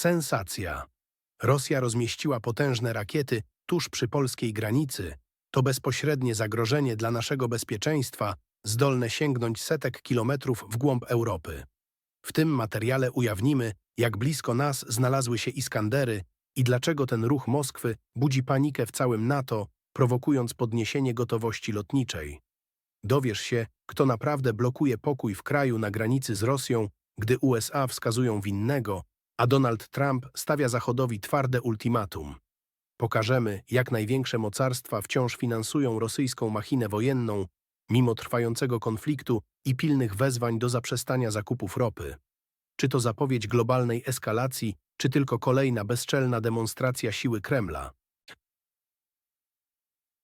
Sensacja. Rosja rozmieściła potężne rakiety tuż przy polskiej granicy. To bezpośrednie zagrożenie dla naszego bezpieczeństwa, zdolne sięgnąć setek kilometrów w głąb Europy. W tym materiale ujawnimy, jak blisko nas znalazły się Iskandery i dlaczego ten ruch Moskwy budzi panikę w całym NATO, prowokując podniesienie gotowości lotniczej. Dowiesz się, kto naprawdę blokuje pokój w kraju na granicy z Rosją, gdy USA wskazują winnego, a Donald Trump stawia Zachodowi twarde ultimatum. Pokażemy, jak największe mocarstwa wciąż finansują rosyjską machinę wojenną, mimo trwającego konfliktu i pilnych wezwań do zaprzestania zakupów ropy. Czy to zapowiedź globalnej eskalacji, czy tylko kolejna bezczelna demonstracja siły Kremla?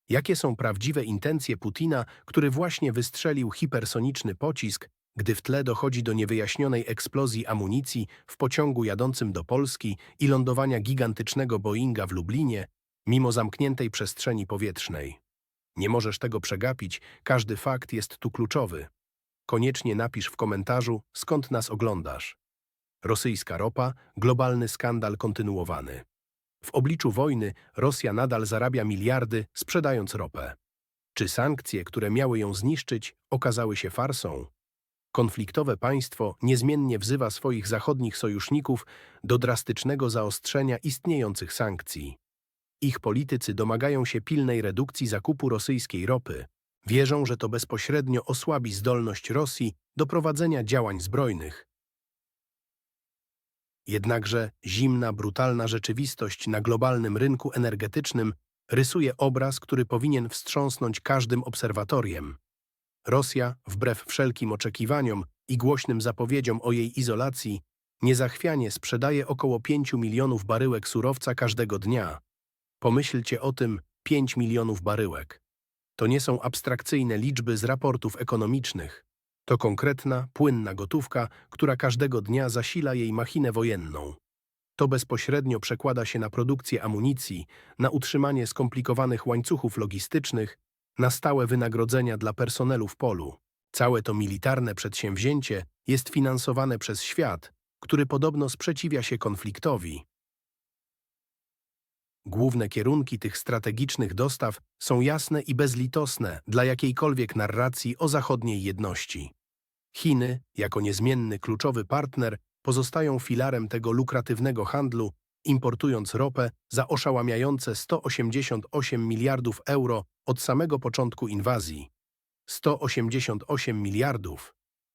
Jakie są prawdziwe intencje Putina, który właśnie wystrzelił hipersoniczny pocisk, gdy w tle dochodzi do niewyjaśnionej eksplozji amunicji w pociągu jadącym do Polski i lądowania gigantycznego Boeinga w Lublinie, mimo zamkniętej przestrzeni powietrznej? Nie możesz tego przegapić, każdy fakt jest tu kluczowy. Koniecznie napisz w komentarzu, skąd nas oglądasz. Rosyjska ropa, globalny skandal kontynuowany. W obliczu wojny Rosja nadal zarabia miliardy, sprzedając ropę. Czy sankcje, które miały ją zniszczyć, okazały się farsą? Konfliktowe państwo niezmiennie wzywa swoich zachodnich sojuszników do drastycznego zaostrzenia istniejących sankcji. Ich politycy domagają się pilnej redukcji zakupu rosyjskiej ropy. Wierzą, że to bezpośrednio osłabi zdolność Rosji do prowadzenia działań zbrojnych. Jednakże zimna, brutalna rzeczywistość na globalnym rynku energetycznym rysuje obraz, który powinien wstrząsnąć każdym obserwatoriem. Rosja, wbrew wszelkim oczekiwaniom i głośnym zapowiedziom o jej izolacji, niezachwianie sprzedaje około 5 milionów baryłek surowca każdego dnia. Pomyślcie o tym 5 milionów baryłek. To nie są abstrakcyjne liczby z raportów ekonomicznych. To konkretna, płynna gotówka, która każdego dnia zasila jej machinę wojenną. To bezpośrednio przekłada się na produkcję amunicji, na utrzymanie skomplikowanych łańcuchów logistycznych, na stałe wynagrodzenia dla personelu w polu. Całe to militarne przedsięwzięcie jest finansowane przez świat, który podobno sprzeciwia się konfliktowi. Główne kierunki tych strategicznych dostaw są jasne i bezlitosne dla jakiejkolwiek narracji o zachodniej jedności. Chiny, jako niezmienny kluczowy partner, pozostają filarem tego lukratywnego handlu, importując ropę za oszałamiające 188 miliardów euro od samego początku inwazji. 188 miliardów.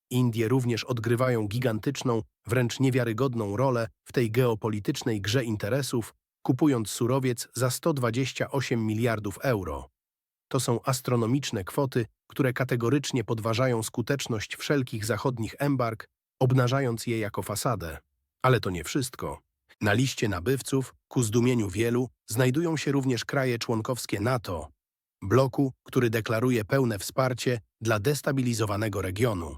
Indie również odgrywają gigantyczną, wręcz niewiarygodną rolę w tej geopolitycznej grze interesów, kupując surowiec za 128 miliardów euro. To są astronomiczne kwoty, które kategorycznie podważają skuteczność wszelkich zachodnich embarg, obnażając je jako fasadę. Ale to nie wszystko. Na liście nabywców, ku zdumieniu wielu, znajdują się również kraje członkowskie NATO, bloku, który deklaruje pełne wsparcie dla destabilizowanego regionu.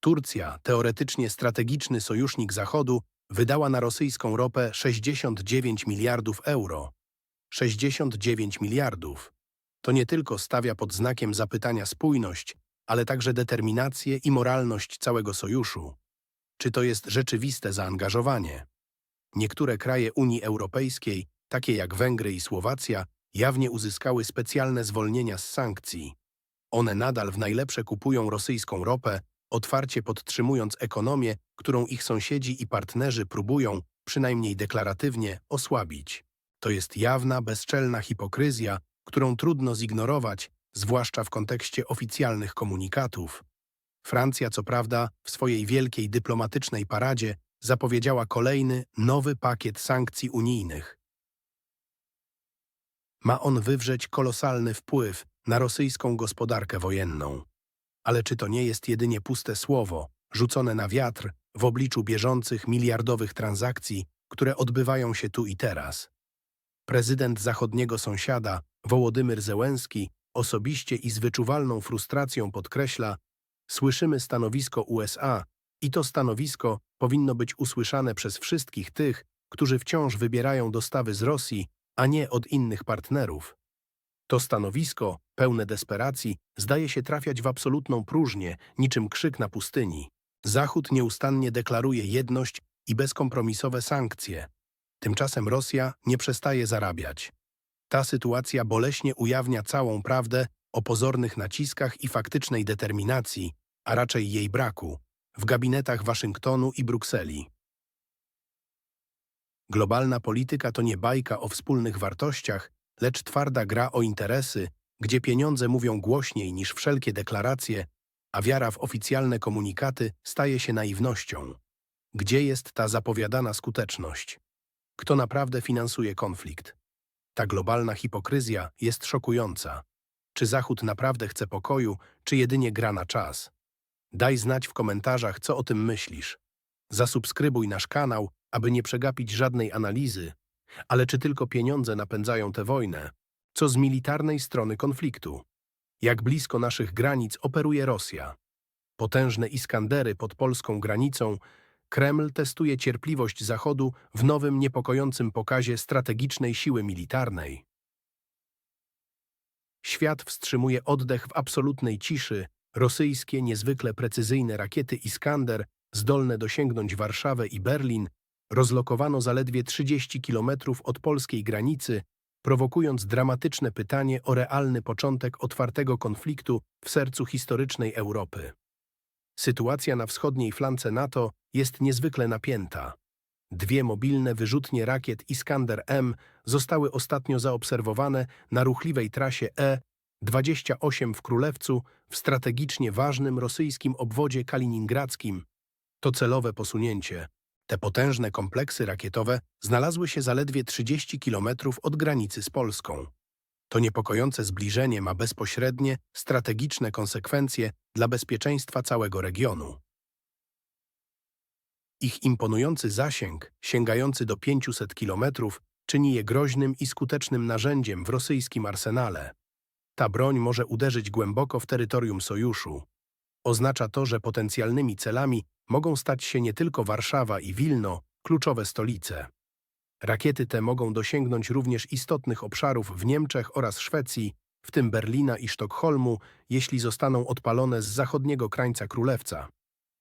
Turcja, teoretycznie strategiczny sojusznik Zachodu, wydała na rosyjską ropę 69 miliardów euro. 69 miliardów. To nie tylko stawia pod znakiem zapytania spójność, ale także determinację i moralność całego sojuszu. Czy to jest rzeczywiste zaangażowanie? Niektóre kraje Unii Europejskiej, takie jak Węgry i Słowacja, jawnie uzyskały specjalne zwolnienia z sankcji. One nadal w najlepsze kupują rosyjską ropę, otwarcie podtrzymując ekonomię, którą ich sąsiedzi i partnerzy próbują, przynajmniej deklaratywnie, osłabić. To jest jawna, bezczelna hipokryzja, którą trudno zignorować, zwłaszcza w kontekście oficjalnych komunikatów. Francja, co prawda, w swojej wielkiej dyplomatycznej paradzie zapowiedziała kolejny, nowy pakiet sankcji unijnych. Ma on wywrzeć kolosalny wpływ na rosyjską gospodarkę wojenną. Ale czy to nie jest jedynie puste słowo, rzucone na wiatr w obliczu bieżących miliardowych transakcji, które odbywają się tu i teraz? Prezydent zachodniego sąsiada, Wołodymyr Zełenski, osobiście i z wyczuwalną frustracją podkreśla, słyszymy stanowisko USA i to stanowisko powinno być usłyszane przez wszystkich tych, którzy wciąż wybierają dostawy z Rosji, a nie od innych partnerów. To stanowisko, pełne desperacji, zdaje się trafiać w absolutną próżnię, niczym krzyk na pustyni. Zachód nieustannie deklaruje jedność i bezkompromisowe sankcje. Tymczasem Rosja nie przestaje zarabiać. Ta sytuacja boleśnie ujawnia całą prawdę o pozornych naciskach i faktycznej determinacji, a raczej jej braku, w gabinetach Waszyngtonu i Brukseli. Globalna polityka to nie bajka o wspólnych wartościach, lecz twarda gra o interesy, gdzie pieniądze mówią głośniej niż wszelkie deklaracje, a wiara w oficjalne komunikaty staje się naiwnością. Gdzie jest ta zapowiadana skuteczność? Kto naprawdę finansuje konflikt? Ta globalna hipokryzja jest szokująca. Czy Zachód naprawdę chce pokoju, czy jedynie gra na czas? Daj znać w komentarzach, co o tym myślisz. Zasubskrybuj nasz kanał, aby nie przegapić żadnej analizy. Ale czy tylko pieniądze napędzają tę wojnę? Co z militarnej strony konfliktu? Jak blisko naszych granic operuje Rosja? Potężne Iskandery pod polską granicą, Kreml testuje cierpliwość Zachodu w nowym niepokojącym pokazie strategicznej siły militarnej. Świat wstrzymuje oddech w absolutnej ciszy, rosyjskie niezwykle precyzyjne rakiety Iskander, zdolne dosięgnąć Warszawę i Berlin, rozlokowano zaledwie 30 kilometrów od polskiej granicy, prowokując dramatyczne pytanie o realny początek otwartego konfliktu w sercu historycznej Europy. Sytuacja na wschodniej flance NATO jest niezwykle napięta. Dwie mobilne wyrzutnie rakiet Iskander-M zostały ostatnio zaobserwowane na ruchliwej trasie E-28 w Królewcu w strategicznie ważnym rosyjskim obwodzie kaliningradzkim. To celowe posunięcie. Te potężne kompleksy rakietowe znalazły się zaledwie 30 kilometrów od granicy z Polską. To niepokojące zbliżenie ma bezpośrednie, strategiczne konsekwencje dla bezpieczeństwa całego regionu. Ich imponujący zasięg, sięgający do 500 kilometrów, czyni je groźnym i skutecznym narzędziem w rosyjskim arsenale. Ta broń może uderzyć głęboko w terytorium sojuszu. Oznacza to, że potencjalnymi celami mogą stać się nie tylko Warszawa i Wilno, kluczowe stolice. Rakiety te mogą dosięgnąć również istotnych obszarów w Niemczech oraz Szwecji, w tym Berlina i Sztokholmu, jeśli zostaną odpalone z zachodniego krańca Królewca.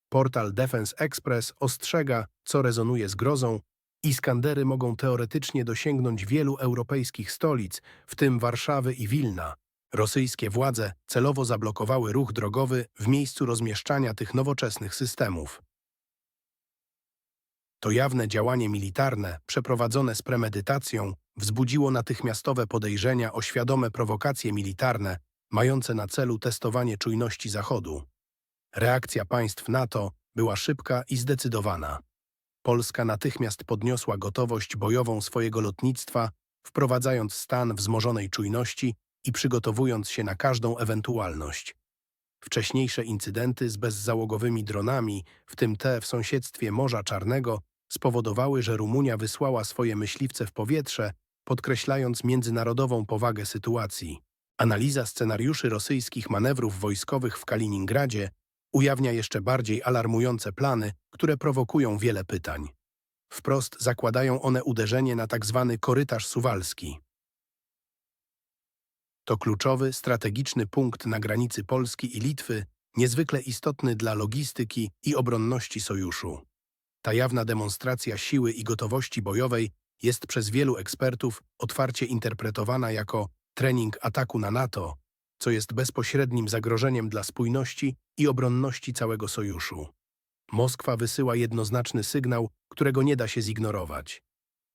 Portal Defense Express ostrzega, co rezonuje z grozą, Iskandery mogą teoretycznie dosięgnąć wielu europejskich stolic, w tym Warszawy i Wilna. Rosyjskie władze celowo zablokowały ruch drogowy w miejscu rozmieszczania tych nowoczesnych systemów. To jawne działanie militarne, przeprowadzone z premedytacją, wzbudziło natychmiastowe podejrzenia o świadome prowokacje militarne, mające na celu testowanie czujności Zachodu. Reakcja państw NATO była szybka i zdecydowana. Polska natychmiast podniosła gotowość bojową swojego lotnictwa, wprowadzając stan wzmożonej czujności i przygotowując się na każdą ewentualność. Wcześniejsze incydenty z bezzałogowymi dronami, w tym te w sąsiedztwie Morza Czarnego, spowodowały, że Rumunia wysłała swoje myśliwce w powietrze, podkreślając międzynarodową powagę sytuacji. Analiza scenariuszy rosyjskich manewrów wojskowych w Kaliningradzie ujawnia jeszcze bardziej alarmujące plany, które prowokują wiele pytań. Wprost zakładają one uderzenie na tzw. Tak korytarz suwalski. To kluczowy, strategiczny punkt na granicy Polski i Litwy, niezwykle istotny dla logistyki i obronności sojuszu. Ta jawna demonstracja siły i gotowości bojowej jest przez wielu ekspertów otwarcie interpretowana jako trening ataku na NATO, co jest bezpośrednim zagrożeniem dla spójności i obronności całego sojuszu. Moskwa wysyła jednoznaczny sygnał, którego nie da się zignorować.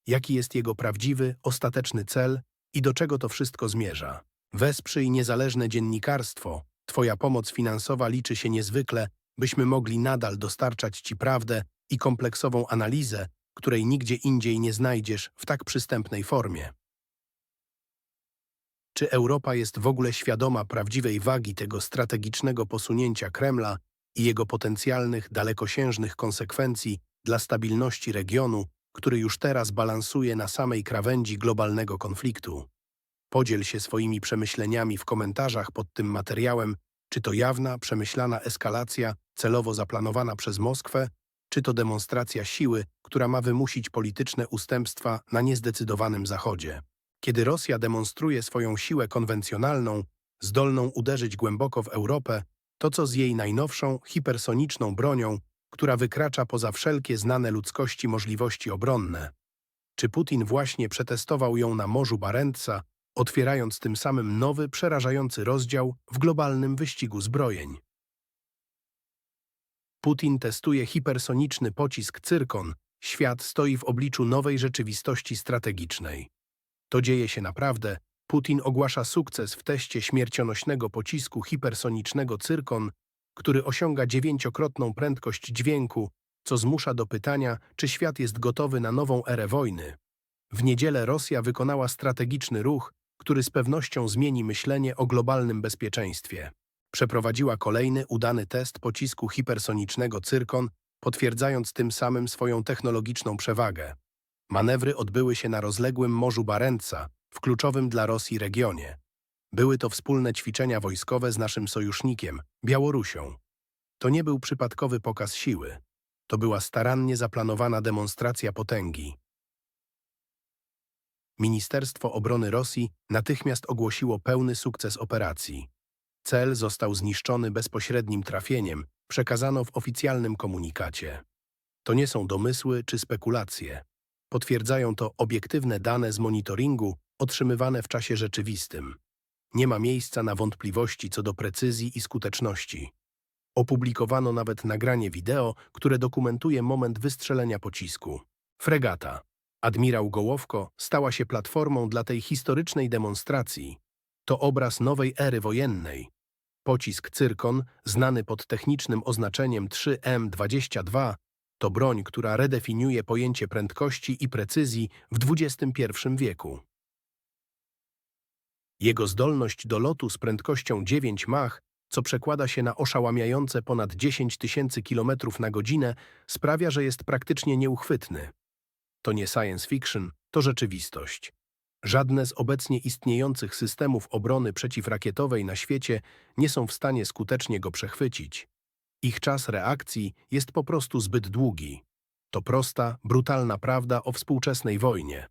Jaki jest jego prawdziwy, ostateczny cel i do czego to wszystko zmierza? Wesprzyj niezależne dziennikarstwo. Twoja pomoc finansowa liczy się niezwykle, byśmy mogli nadal dostarczać Ci prawdę i kompleksową analizę, której nigdzie indziej nie znajdziesz w tak przystępnej formie. Czy Europa jest w ogóle świadoma prawdziwej wagi tego strategicznego posunięcia Kremla i jego potencjalnych, dalekosiężnych konsekwencji dla stabilności regionu, który już teraz balansuje na samej krawędzi globalnego konfliktu? Podziel się swoimi przemyśleniami w komentarzach pod tym materiałem, czy to jawna, przemyślana eskalacja, celowo zaplanowana przez Moskwę, czy to demonstracja siły, która ma wymusić polityczne ustępstwa na niezdecydowanym Zachodzie. Kiedy Rosja demonstruje swoją siłę konwencjonalną, zdolną uderzyć głęboko w Europę, to co z jej najnowszą, hipersoniczną bronią, która wykracza poza wszelkie znane ludzkości możliwości obronne. Czy Putin właśnie przetestował ją na Morzu Barentsa, otwierając tym samym nowy, przerażający rozdział w globalnym wyścigu zbrojeń? Putin testuje hipersoniczny pocisk Cyrkon. Świat stoi w obliczu nowej rzeczywistości strategicznej. To dzieje się naprawdę. Putin ogłasza sukces w teście śmiercionośnego pocisku hipersonicznego Cyrkon, który osiąga dziewięciokrotną prędkość dźwięku, co zmusza do pytania, czy świat jest gotowy na nową erę wojny. W niedzielę Rosja wykonała strategiczny ruch, który z pewnością zmieni myślenie o globalnym bezpieczeństwie. Przeprowadziła kolejny udany test pocisku hipersonicznego Cyrkon, potwierdzając tym samym swoją technologiczną przewagę. Manewry odbyły się na rozległym Morzu Barentsa, w kluczowym dla Rosji regionie. Były to wspólne ćwiczenia wojskowe z naszym sojusznikiem, Białorusią. To nie był przypadkowy pokaz siły. To była starannie zaplanowana demonstracja potęgi. Ministerstwo Obrony Rosji natychmiast ogłosiło pełny sukces operacji. Cel został zniszczony bezpośrednim trafieniem, przekazano w oficjalnym komunikacie. To nie są domysły czy spekulacje. Potwierdzają to obiektywne dane z monitoringu otrzymywane w czasie rzeczywistym. Nie ma miejsca na wątpliwości co do precyzji i skuteczności. Opublikowano nawet nagranie wideo, które dokumentuje moment wystrzelenia pocisku. Fregata. Admirał Gołowko stała się platformą dla tej historycznej demonstracji. To obraz nowej ery wojennej. Pocisk Cyrkon, znany pod technicznym oznaczeniem 3M22, to broń, która redefiniuje pojęcie prędkości i precyzji w XXI wieku. Jego zdolność do lotu z prędkością 9 Mach, co przekłada się na oszałamiające ponad 10 tysięcy km na godzinę, sprawia, że jest praktycznie nieuchwytny. To nie science fiction, to rzeczywistość. Żadne z obecnie istniejących systemów obrony przeciwrakietowej na świecie nie są w stanie skutecznie go przechwycić. Ich czas reakcji jest po prostu zbyt długi. To prosta, brutalna prawda o współczesnej wojnie.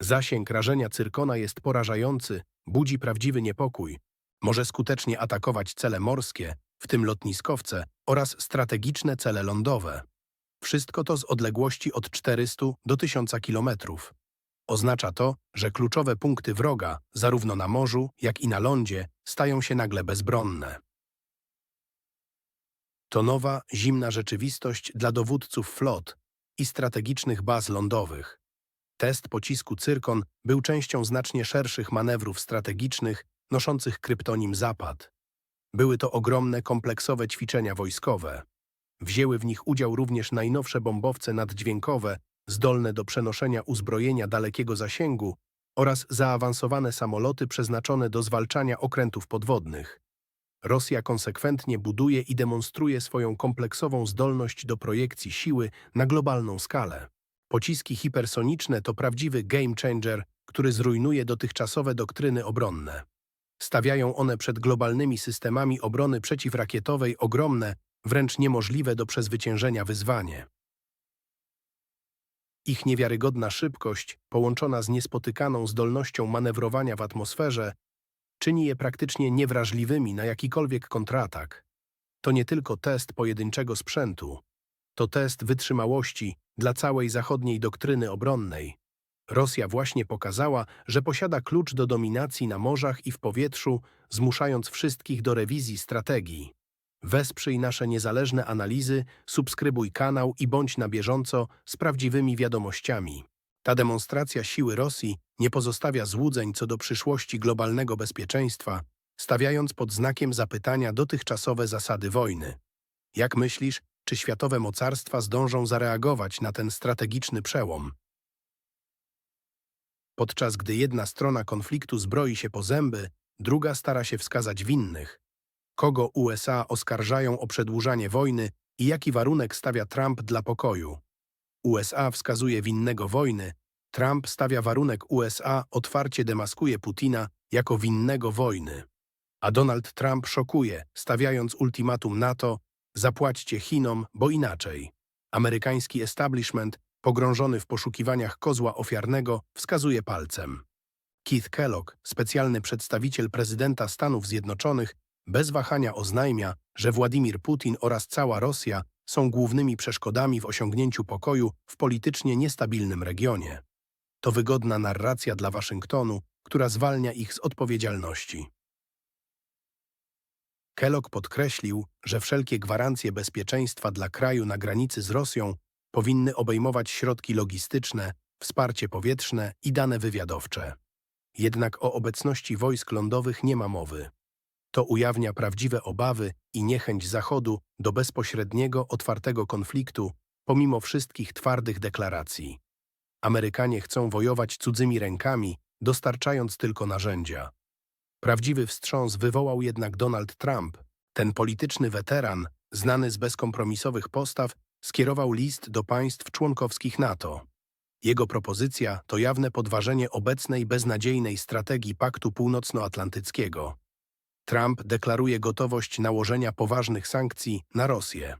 Zasięg rażenia cyrkona jest porażający, budzi prawdziwy niepokój. Może skutecznie atakować cele morskie, w tym lotniskowce, oraz strategiczne cele lądowe. Wszystko to z odległości od 400 do 1000 kilometrów. Oznacza to, że kluczowe punkty wroga, zarówno na morzu, jak i na lądzie, stają się nagle bezbronne. To nowa, zimna rzeczywistość dla dowódców flot i strategicznych baz lądowych. Test pocisku Cyrkon był częścią znacznie szerszych manewrów strategicznych noszących kryptonim Zapad. Były to ogromne, kompleksowe ćwiczenia wojskowe. Wzięły w nich udział również najnowsze bombowce naddźwiękowe, zdolne do przenoszenia uzbrojenia dalekiego zasięgu oraz zaawansowane samoloty przeznaczone do zwalczania okrętów podwodnych. Rosja konsekwentnie buduje i demonstruje swoją kompleksową zdolność do projekcji siły na globalną skalę. Pociski hipersoniczne to prawdziwy game changer, który zrujnuje dotychczasowe doktryny obronne. Stawiają one przed globalnymi systemami obrony przeciwrakietowej ogromne, wręcz niemożliwe do przezwyciężenia wyzwanie. Ich niewiarygodna szybkość, połączona z niespotykaną zdolnością manewrowania w atmosferze, czyni je praktycznie niewrażliwymi na jakikolwiek kontratak. To nie tylko test pojedynczego sprzętu, to test wytrzymałości dla całej zachodniej doktryny obronnej. Rosja właśnie pokazała, że posiada klucz do dominacji na morzach i w powietrzu, zmuszając wszystkich do rewizji strategii. Wesprzyj nasze niezależne analizy, subskrybuj kanał i bądź na bieżąco z prawdziwymi wiadomościami. Ta demonstracja siły Rosji nie pozostawia złudzeń co do przyszłości globalnego bezpieczeństwa, stawiając pod znakiem zapytania dotychczasowe zasady wojny. Jak myślisz, czy światowe mocarstwa zdążą zareagować na ten strategiczny przełom? Podczas gdy jedna strona konfliktu zbroi się po zęby, druga stara się wskazać winnych. Kogo USA oskarżają o przedłużanie wojny i jaki warunek stawia Trump dla pokoju? USA wskazuje winnego wojny, Trump stawia warunek USA otwarcie demaskuje Putina jako winnego wojny. A Donald Trump szokuje, stawiając ultimatum NATO zapłaćcie Chinom, bo inaczej. Amerykański establishment, pogrążony w poszukiwaniach kozła ofiarnego, wskazuje palcem. Keith Kellogg, specjalny przedstawiciel prezydenta Stanów Zjednoczonych, bez wahania oznajmia, że Władimir Putin oraz cała Rosja są głównymi przeszkodami w osiągnięciu pokoju w politycznie niestabilnym regionie. To wygodna narracja dla Waszyngtonu, która zwalnia ich z odpowiedzialności. Kellogg podkreślił, że wszelkie gwarancje bezpieczeństwa dla kraju na granicy z Rosją powinny obejmować środki logistyczne, wsparcie powietrzne i dane wywiadowcze. Jednak o obecności wojsk lądowych nie ma mowy. To ujawnia prawdziwe obawy i niechęć Zachodu do bezpośredniego, otwartego konfliktu, pomimo wszystkich twardych deklaracji. Amerykanie chcą wojować cudzymi rękami, dostarczając tylko narzędzia. Prawdziwy wstrząs wywołał jednak Donald Trump. Ten polityczny weteran, znany z bezkompromisowych postaw, skierował list do państw członkowskich NATO. Jego propozycja to jawne podważenie obecnej beznadziejnej strategii Paktu Północnoatlantyckiego. Trump deklaruje gotowość nałożenia poważnych sankcji na Rosję.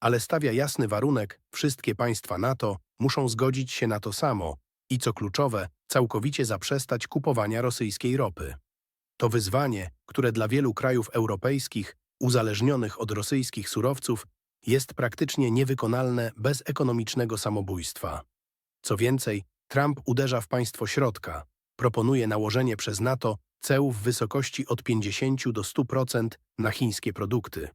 Ale stawia jasny warunek, wszystkie państwa NATO muszą zgodzić się na to samo i co kluczowe, całkowicie zaprzestać kupowania rosyjskiej ropy. To wyzwanie, które dla wielu krajów europejskich, uzależnionych od rosyjskich surowców, jest praktycznie niewykonalne bez ekonomicznego samobójstwa. Co więcej, Trump uderza w państwo środka, proponuje nałożenie przez NATO ceł w wysokości od 50 do 100% na chińskie produkty.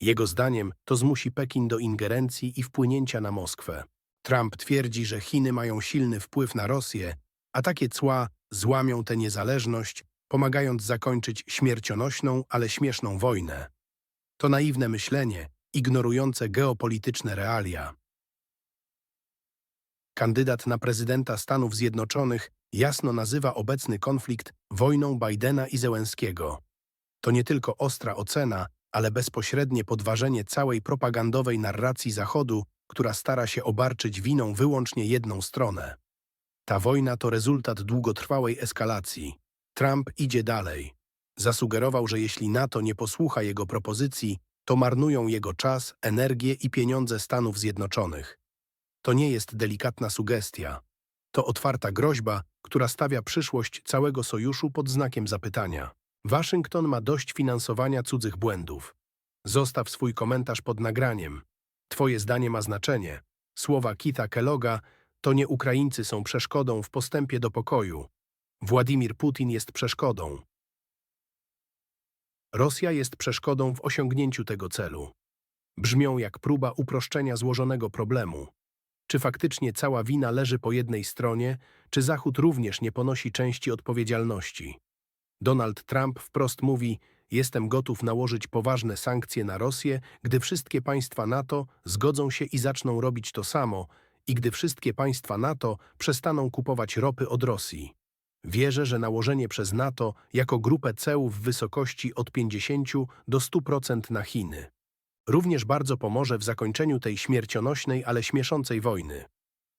Jego zdaniem to zmusi Pekin do ingerencji i wpłynięcia na Moskwę. Trump twierdzi, że Chiny mają silny wpływ na Rosję, a takie cła złamią tę niezależność, pomagając zakończyć śmiercionośną, ale śmieszną wojnę. To naiwne myślenie, ignorujące geopolityczne realia. Kandydat na prezydenta Stanów Zjednoczonych jasno nazywa obecny konflikt wojną Bidena i Zełenskiego. To nie tylko ostra ocena, ale bezpośrednie podważenie całej propagandowej narracji Zachodu, która stara się obarczyć winą wyłącznie jedną stronę. Ta wojna to rezultat długotrwałej eskalacji. Trump idzie dalej. Zasugerował, że jeśli NATO nie posłucha jego propozycji, to marnują jego czas, energię i pieniądze Stanów Zjednoczonych. To nie jest delikatna sugestia. To otwarta groźba, która stawia przyszłość całego sojuszu pod znakiem zapytania. Waszyngton ma dość finansowania cudzych błędów. Zostaw swój komentarz pod nagraniem. Twoje zdanie ma znaczenie. Słowa Kita Kelloga to nie Ukraińcy są przeszkodą w postępie do pokoju. Władimir Putin jest przeszkodą. Rosja jest przeszkodą w osiągnięciu tego celu. Brzmią jak próba uproszczenia złożonego problemu. Czy faktycznie cała wina leży po jednej stronie, czy Zachód również nie ponosi części odpowiedzialności? Donald Trump wprost mówi, jestem gotów nałożyć poważne sankcje na Rosję, gdy wszystkie państwa NATO zgodzą się i zaczną robić to samo, i gdy wszystkie państwa NATO przestaną kupować ropy od Rosji. Wierzę, że nałożenie przez NATO jako grupę ceł w wysokości od 50 do 100% na Chiny również bardzo pomoże w zakończeniu tej śmiercionośnej, ale śmieszącej wojny.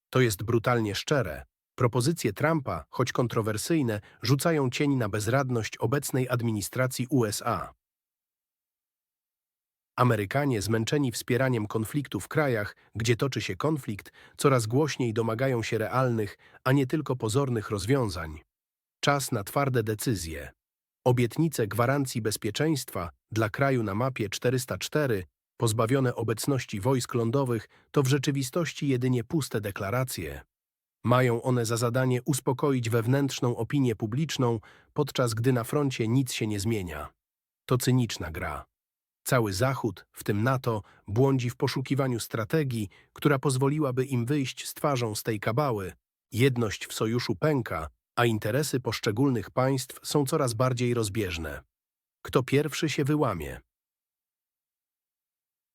To jest brutalnie szczere. Propozycje Trumpa, choć kontrowersyjne, rzucają cień na bezradność obecnej administracji USA. Amerykanie, zmęczeni wspieraniem konfliktu w krajach, gdzie toczy się konflikt, coraz głośniej domagają się realnych, a nie tylko pozornych rozwiązań. Czas na twarde decyzje. Obietnice gwarancji bezpieczeństwa dla kraju na mapie 404, pozbawione obecności wojsk lądowych, to w rzeczywistości jedynie puste deklaracje. Mają one za zadanie uspokoić wewnętrzną opinię publiczną, podczas gdy na froncie nic się nie zmienia. To cyniczna gra. Cały Zachód, w tym NATO, błądzi w poszukiwaniu strategii, która pozwoliłaby im wyjść z twarzą z tej kabały. Jedność w sojuszu pęka, a interesy poszczególnych państw są coraz bardziej rozbieżne. Kto pierwszy się wyłamie?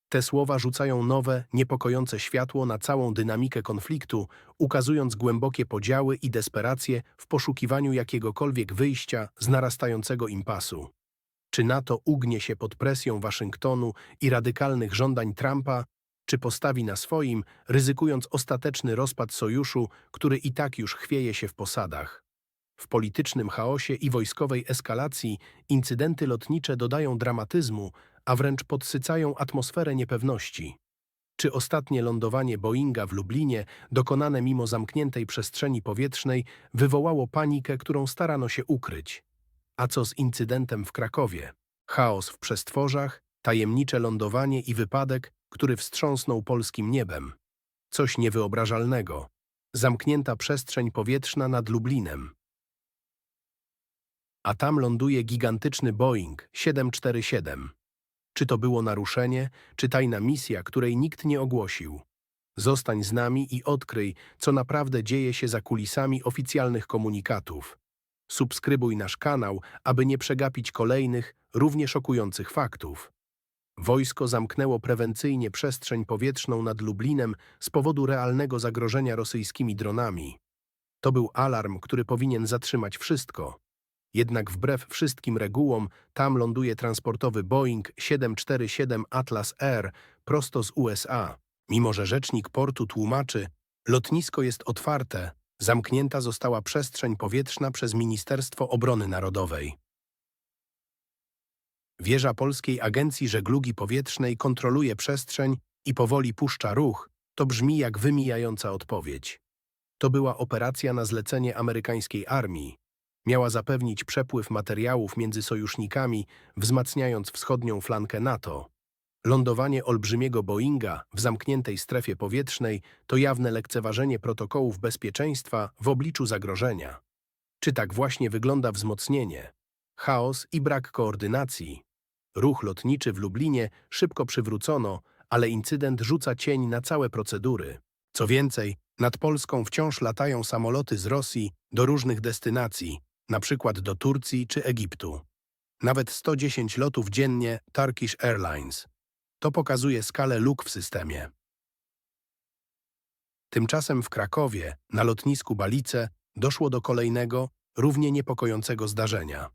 Te słowa rzucają nowe, niepokojące światło na całą dynamikę konfliktu, ukazując głębokie podziały i desperację w poszukiwaniu jakiegokolwiek wyjścia z narastającego impasu. Czy NATO ugnie się pod presją Waszyngtonu i radykalnych żądań Trumpa, czy postawi na swoim, ryzykując ostateczny rozpad sojuszu, który i tak już chwieje się w posadach? W politycznym chaosie i wojskowej eskalacji incydenty lotnicze dodają dramatyzmu, a wręcz podsycają atmosferę niepewności. Czy ostatnie lądowanie Boeinga w Lublinie, dokonane mimo zamkniętej przestrzeni powietrznej, wywołało panikę, którą starano się ukryć? A co z incydentem w Krakowie? Chaos w przestworzach, tajemnicze lądowanie i wypadek, który wstrząsnął polskim niebem. Coś niewyobrażalnego. Zamknięta przestrzeń powietrzna nad Lublinem. A tam ląduje gigantyczny Boeing 747. Czy to było naruszenie, czy tajna misja, której nikt nie ogłosił? Zostań z nami i odkryj, co naprawdę dzieje się za kulisami oficjalnych komunikatów. Subskrybuj nasz kanał, aby nie przegapić kolejnych, równie szokujących faktów. Wojsko zamknęło prewencyjnie przestrzeń powietrzną nad Lublinem z powodu realnego zagrożenia rosyjskimi dronami. To był alarm, który powinien zatrzymać wszystko. Jednak wbrew wszystkim regułom, tam ląduje transportowy Boeing 747 Atlas Air prosto z USA. Mimo że rzecznik portu tłumaczy, lotnisko jest otwarte, zamknięta została przestrzeń powietrzna przez Ministerstwo Obrony Narodowej. Wieża Polskiej Agencji Żeglugi Powietrznej kontroluje przestrzeń i powoli puszcza ruch, to brzmi jak wymijająca odpowiedź. To była operacja na zlecenie amerykańskiej armii. Miała zapewnić przepływ materiałów między sojusznikami, wzmacniając wschodnią flankę NATO. Lądowanie olbrzymiego Boeinga w zamkniętej strefie powietrznej to jawne lekceważenie protokołów bezpieczeństwa w obliczu zagrożenia. Czy tak właśnie wygląda wzmocnienie? Chaos i brak koordynacji. Ruch lotniczy w Lublinie szybko przywrócono, ale incydent rzuca cień na całe procedury. Co więcej, nad Polską wciąż latają samoloty z Rosji do różnych destynacji, na przykład do Turcji czy Egiptu. Nawet 110 lotów dziennie Turkish Airlines. To pokazuje skalę luk w systemie. Tymczasem w Krakowie, na lotnisku Balice, doszło do kolejnego, równie niepokojącego zdarzenia.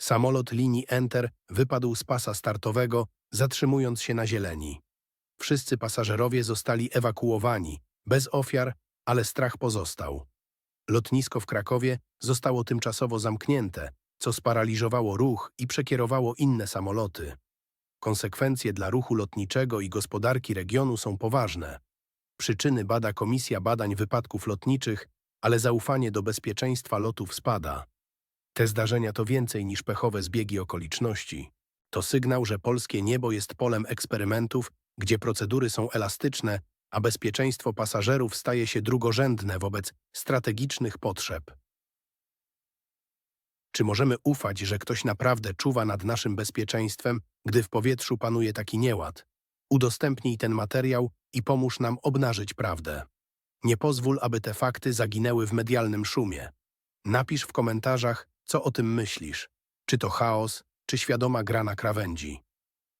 Samolot linii Enter wypadł z pasa startowego, zatrzymując się na zieleni. Wszyscy pasażerowie zostali ewakuowani, bez ofiar, ale strach pozostał. Lotnisko w Krakowie zostało tymczasowo zamknięte, co sparaliżowało ruch i przekierowało inne samoloty. Konsekwencje dla ruchu lotniczego i gospodarki regionu są poważne. Przyczyny bada Komisja Badań Wypadków Lotniczych, ale zaufanie do bezpieczeństwa lotów spada. Te zdarzenia to więcej niż pechowe zbiegi okoliczności. To sygnał, że polskie niebo jest polem eksperymentów, gdzie procedury są elastyczne, a bezpieczeństwo pasażerów staje się drugorzędne wobec strategicznych potrzeb. Czy możemy ufać, że ktoś naprawdę czuwa nad naszym bezpieczeństwem, gdy w powietrzu panuje taki nieład? Udostępnij ten materiał i pomóż nam obnażyć prawdę. Nie pozwól, aby te fakty zaginęły w medialnym szumie. Napisz w komentarzach, co o tym myślisz. Czy to chaos, czy świadoma gra na krawędzi.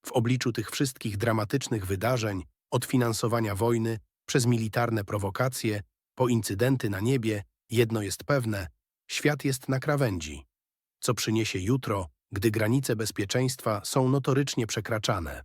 W obliczu tych wszystkich dramatycznych wydarzeń, od finansowania wojny, przez militarne prowokacje, po incydenty na niebie, jedno jest pewne, świat jest na krawędzi. Co przyniesie jutro, gdy granice bezpieczeństwa są notorycznie przekraczane?